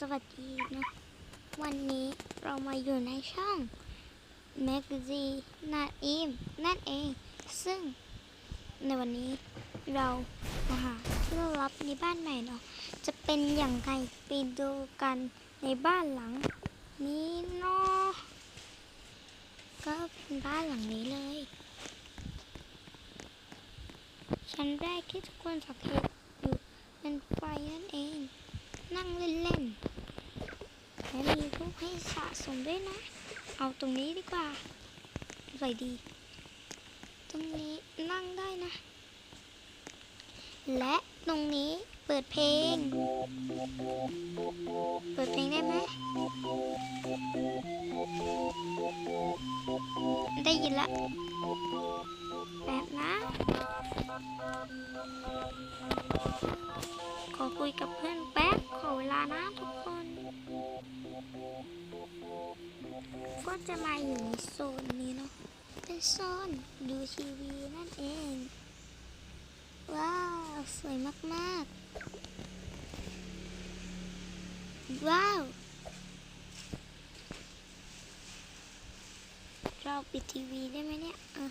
สวัสดีนะ วันนี้เรามาอยู่ในช่อง m a g a z i n e นาอิมนั่นเอง ซึ่งในวันนี้เรามาหาที่อรับในบ้านใหม่เนาะ จะเป็นอย่างไรไปดูกันในบ้านหลัง นี้เนาะ ก็เป็นบ้านหลังนี้เลย ชั้นแรกที่ทุกคนสังเกตอยู่เป็นไฟนั่นเอง นั่งเล่นๆและมีรูปให้สะสมด้วยนะ เอาตรงนี้ดีกว่าใส่ดี ตรงนี้นั่งได้นะ และตรงนี้เปิดเพลง เปิดเพลงได้ไหม ได้ยินละแบบนะ จะมาอยู่ในโซนนี้เนาะ เป็นโซนดูทีวีนั่นเอง ว้าว สวยมากๆ ว้าว เราปิดทีวีได้ไหมเนี่ยอะ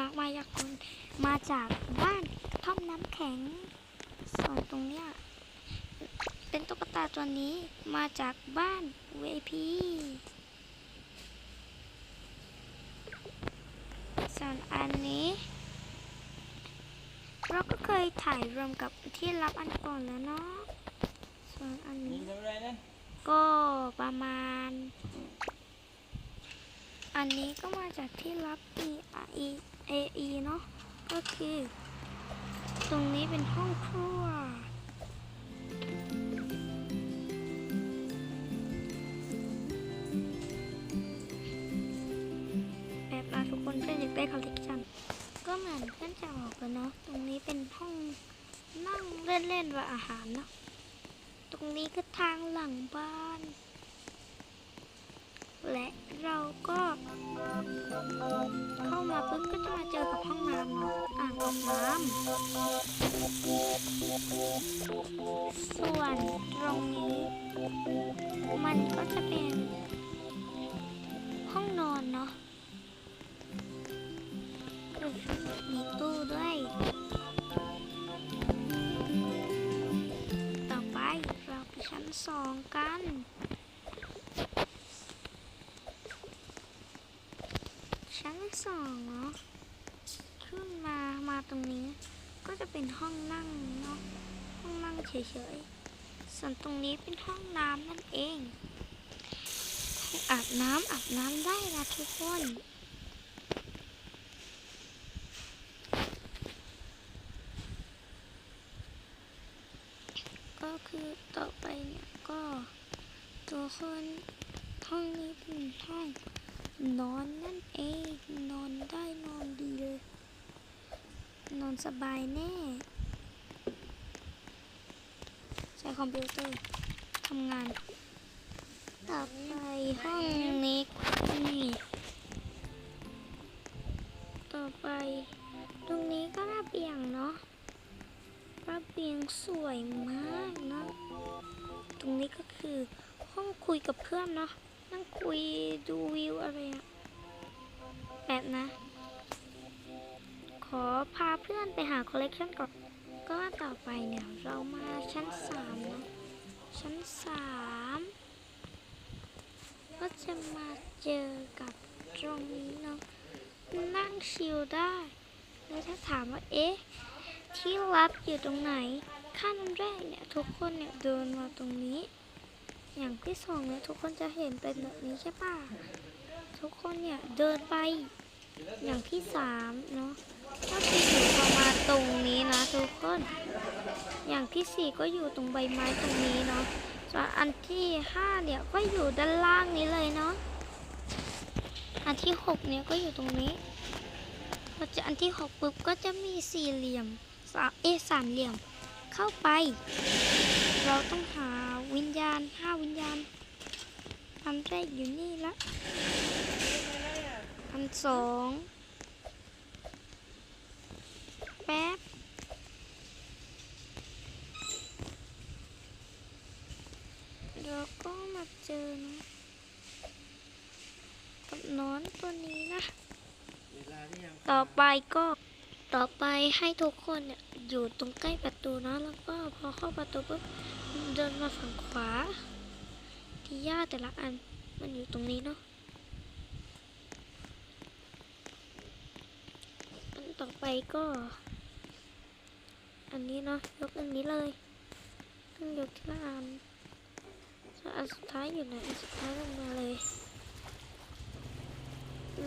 นักมายากลมาจากบ้านท่อมน้ำแข็ง ส่วนตรงเนี้ยเป็นตุ๊กตาตัวนี้มาจากบ้านเวพีส่วนอันนี้ เราก็เคยถ่ายรวมกับที่รับอันก่อนแล้วเนาะ ส่วนอันยินี้งทำอะไรนะก็ประมาณ อันนี้ก็มาจากที่รับ E E A E เนาะก็คือ ตรงนี้เป็นห้องครัว แบบมาทุกคนเพื่อนอยากได้คอลเลกชันก็เหมือนเพื่อนจะออกแล้วเนาะตรงนี้เป็นห้องนั่งเล่นๆว่าอาหารเนาะตรงนี้ก็ทางหลังบ้าน และเราก็เข้ามาปุ๊บก็จะมาเจอกับห้องน้ำเนอะอ่างอาบน้ำส่วนตรงนี้ มันก็จะเป็นห้องนอนเนาะมีตู้ด้วย สองเนาะขึ้นมามาตรงนี้ ก็จะเป็นห้องนั่งเนาะห้องนั่งเฉยๆส่วนตรงนี้เป็นห้องน้ำนั่นเองห้องอาบน้ำอาบน้ำได้นะทุกคนก็คือต่อไปเนี่ยก็ตัวคนห้องนี้เป็นห้อง นอนนั่นเองนอนได้นอนดีเลย นอนสบายแน่ ใช้คอมพิวเตอร์ทำงาน ต่อไปห้องนี้นี่ต่อไป ตรงนี้ก็ระเบียงเนาะระเบียงสวยมากนะ ตรงนี้ก็คือห้องคุยกับเพื่อนเนาะ นั่งคุยดูวิวอะไรอะแบบนะ ขอพาเพื่อนไปหาคอลเลกชันก่อน ก็ต่อไปเนี่ย เรามาชั้นสามนะ ชั้นสามก็จะมาเจอกับตรงนี้เนาะนั่งชิลได้ แล้วถ้าถามว่า เอ๊ะ ที่ลับอยู่ตรงไหน ขั้นแรกเนี่ย ทุกคนเนี่ยเดินมาตรงนี้ อย่างที่สองเนี่ยทุกคนจะเห็นเป็นแบบนี้ใช่ปะทุกคนเนี่ยเดินไปอย่างที่สามเนาะก็คืออยู่ประมาณตรงนี้นะทุกคน อย่างที่สี่ก็อยู่ตรงใบไม้ตรงนี้เนาะส่วนอันที่ห้าเนี่ยก็อยู่ด้านล่างนี้เลยเนาะอันที่หกเนี่ยก็อยู่ตรงนี้พอจะอันที่หกปุ๊บก็จะมีสี่เหลี่ยมสามเอสามเหลี่ยมเข้าไป เราต้องหา วิญญาณห้าวิญญาณอันแรกอยู่นี่ละ อันสองแป๊บแล้วก็มาเจอนะกับนอนตัวนี้นะ ต่อไปก็ต่อไปให้ทุกคนเนี่ยอยู่ตรงใกล้ประตูนะแล้วก็พอเข้าประตูปุ๊บ เดินมาฝั่งขวา ที่ย่าแต่ละอันมันอยู่ตรงนี้เนาะอันต่อไปก็ อันนี้เนาะยกอันนี้เลยต้องยกทีละอันส่วนอันสุดท้ายอยู่ไหนอันสุดท้ายลงมาเลย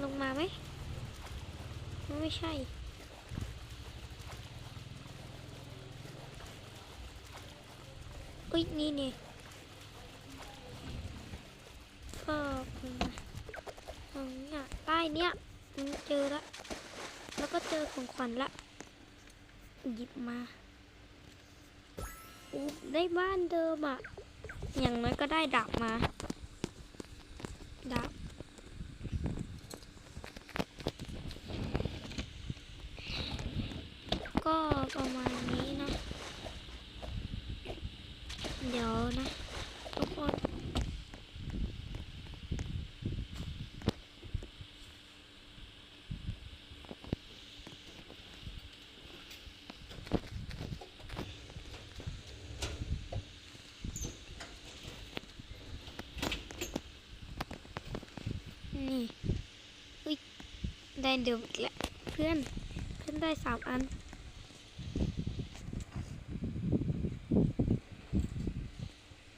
ลงมาไหมไม่ใช่ อุ้ยนี่นี่ก็เป็นตรงเนี้ยใต้เนี้ยเจอละแล้วก็เจอของขวัญละ หยิบมาอู้ได้บ้านเดิมอะ อย่างน้อยก็ได้ดาบมา ดาบก็ประมาณนี้นะ เดี๋ยวนะทุกคน นี่อุ้ย ได้เดี๋ยวอีกแล้วเพื่อนเพื่อนได้สามอัน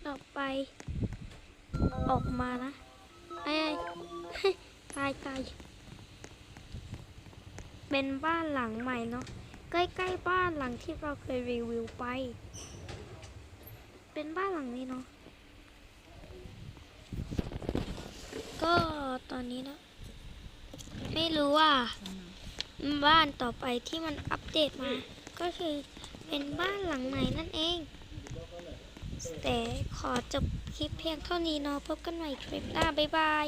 ต่อไป ออกมานะไอ้ตายตายเป็นบ้านหลังใหม่เนาะใกล้ๆบ้านหลังที่เราเคยรีวิวไป เป็นบ้านหลังนี้เนาะก็ตอนนี้นะ ไม่รู้ว่า บ้านต่อไปที่มันอัปเดตมา ก็คือเป็นบ้านหลังใหม่นั่นเอง แต่ขอจบคลิปเพียงเท่านี้เนาะพบกันใหม่คลิปหน้า บ๊ายบาย